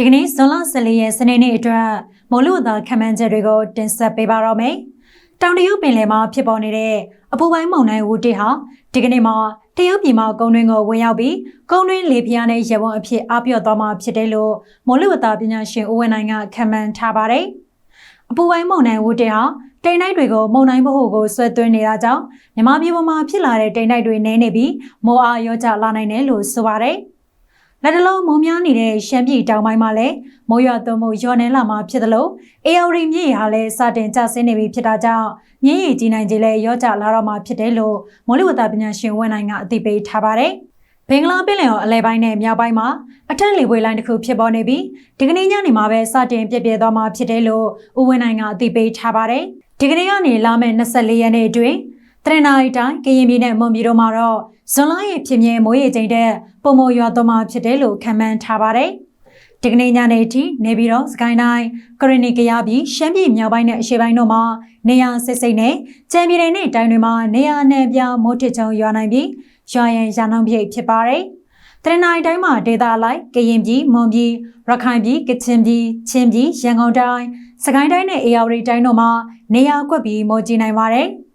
ဒီကနေ့ဇွန်လ14ရက်စနေနေ့အတွက်မိုးလေဝသခန့်မှန်းချက်တွေကိုတင်ဆက်ပေးပါတော့မယ်။တောင်တရုတ်ပင်လယ်မှာဖြစ်ပေါ်နေတဲ့အပူပိုင်းမုန်တိုင်းဝူတေဟာဒီကနေ့မှာတရုတ်ပြည်မှာကုန်းတွင်းကိုဝင်ရောက်ပြီးကုန်းတွင်းလေပြင်းနဲ့ရေပုံအဖြစ်အပြော့သွားမှာဖြစ်တယ်လို့မိုးလေဝသပညာရှင်ဦးဝင်းနိုင်ကခန့်မှန်းထားပါတယ်။အပူပိုင်းမုန်တိုင်းဝူတေဟာတိမ်တိုက်တွေကိုမုန်တိုင်းဗဟိုကိုဆွဲသွင်းနေတာကြောင့်မြမပြည်ပေါ်မှာဖြစ်လာတဲ့တိမ်တိုက်တွေနည်းနေပြီးမိုးအားရောကျလာနိုင်တယ်လို့ဆိုပါတယ်။ လက်တလုံးမုံများနေတဲ့ရှမ်းပြည်တောင်ပိုင်းမှာလည်းမိုးရွာသွန်းမှုလျော့နေလာမှာဖြစ်သလိုအေအော်ရီမြစ်ဟာလည်းစတင်ကျဆင်းနေပြီဖြစ်တာကြောင့်မြင်းရည်ကြီးနိုင်ကြီးလည်းရော့ကျလာတော့မှာဖြစ်တယ်လို့မိုးလေဝသပညာရှင်ဝန်နိုင်ကအသိပေးထားပါတယ်။ဘင်္ဂလားပင်လယ်အော်အလဲပိုင်းနဲ့မြောက်ပိုင်းမှာအထက်လေပွေလိုင်းတစ်ခုဖြစ်ပေါ်နေပြီးဒီကနေ့ညနေမှာပဲစတင်ပြည့်ပြည့်သွားမှာဖြစ်တယ်လို့ဦးဝင်းနိုင်ကအသိပေးထားပါတယ်။ဒီကနေ့ကနေလာမယ့်24ရက်နေ့အတွင်း တရနာရီတိုင်းကရင်ပြည်နဲ့မွန်ပြည်တို့မှာတော့ဇွန်လရဲ့ဖြစ်မြဲမိုးရေချိန်တဲ့ပုံမရွာသွန်းမှာဖြစ်တယ်လို့ခန့်မှန်းထားပါတယ်။ဒီကနေ့ညနေအထိနေပြည်တော်စကိုင်းတိုင်းကရင်နီကရပြည်ရှမ်းပြည်မြောက်ပိုင်းနဲ့အရှေ့ပိုင်းတို့မှာနေရာစစ်စိတ်နဲ့ကြံပြည်နယ်နဲ့တိုင်းတွေမှာနေရာနဲ့ပြမိုးထစ်ချုံရွာနိုင်ပြီးရွာရန်ရာနှောင်းပြည့်ဖြစ်ပါတယ်။တရနာရီတိုင်းမှာဒေသလိုက်ကရင်ပြည်မွန်ပြည်ရခိုင်ပြည်ကချင်ပြည်ချင်းပြည်ရန်ကုန်တိုင်းစကိုင်းတိုင်းနဲ့အေရဝတီတိုင်းတို့မှာနေရာကွက်ပြီးမိုးကြီးနိုင်ပါတယ်။